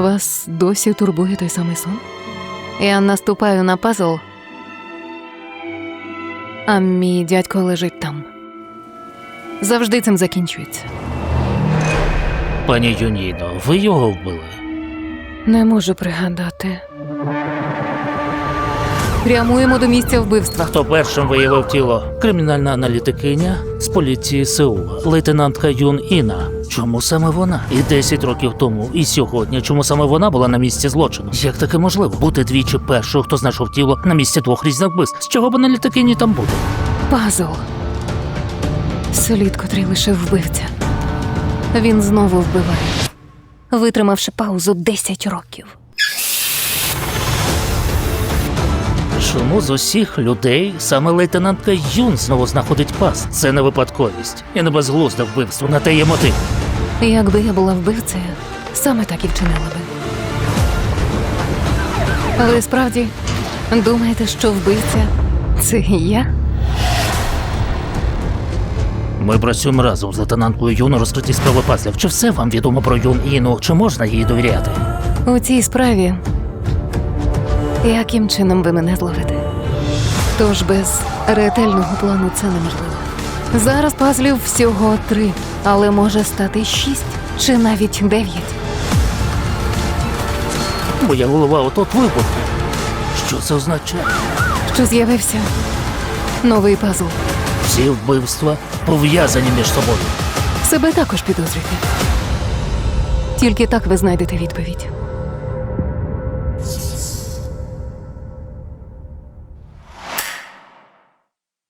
Вас досі турбує той самий сон? Я наступаю на пазл, а мій дядько лежить там. Завжди цим закінчується. Пані Юніно, ви його вбили? Не можу пригадати. Прямуємо до місця вбивства. Хто першим виявив тіло? Кримінальна аналітикиня з поліції Сеула, лейтенантка Юн Іна. Чому саме вона? І 10 років тому, і сьогодні. Чому саме вона була на місці злочину? Як таке можливо? Бути двічі першою, хто знайшов тіло на місці двох різних вбивств. З чого б аналітикині там бути? Пазл. Слід, котрий лишив вбивця. Він знову вбиває, витримавши паузу 10 років. Чому з усіх людей саме лейтенантка Юн знову знаходить пас? Це не випадковість і не безглузде вбивство, на те є мотив. Якби я була вбивцею, саме так і вчинила би. Ви справді думаєте, що вбивця це я? Ми працюємо разом з лейтенанткою Юн у розкритті справи пазлів. Чи все вам відомо про Юн Іну? Чи можна їй довіряти? У цій справі. Яким чином ви мене зловите? Тож без ретельного плану це неможливо. Зараз пазлів всього три, але може стати шість чи навіть дев'ять. Моя голова отот вибухне. Що це означає? Що з'явився новий пазл. Всі вбивства пов'язані між собою. Себе також підозрюйте. Тільки так ви знайдете відповідь.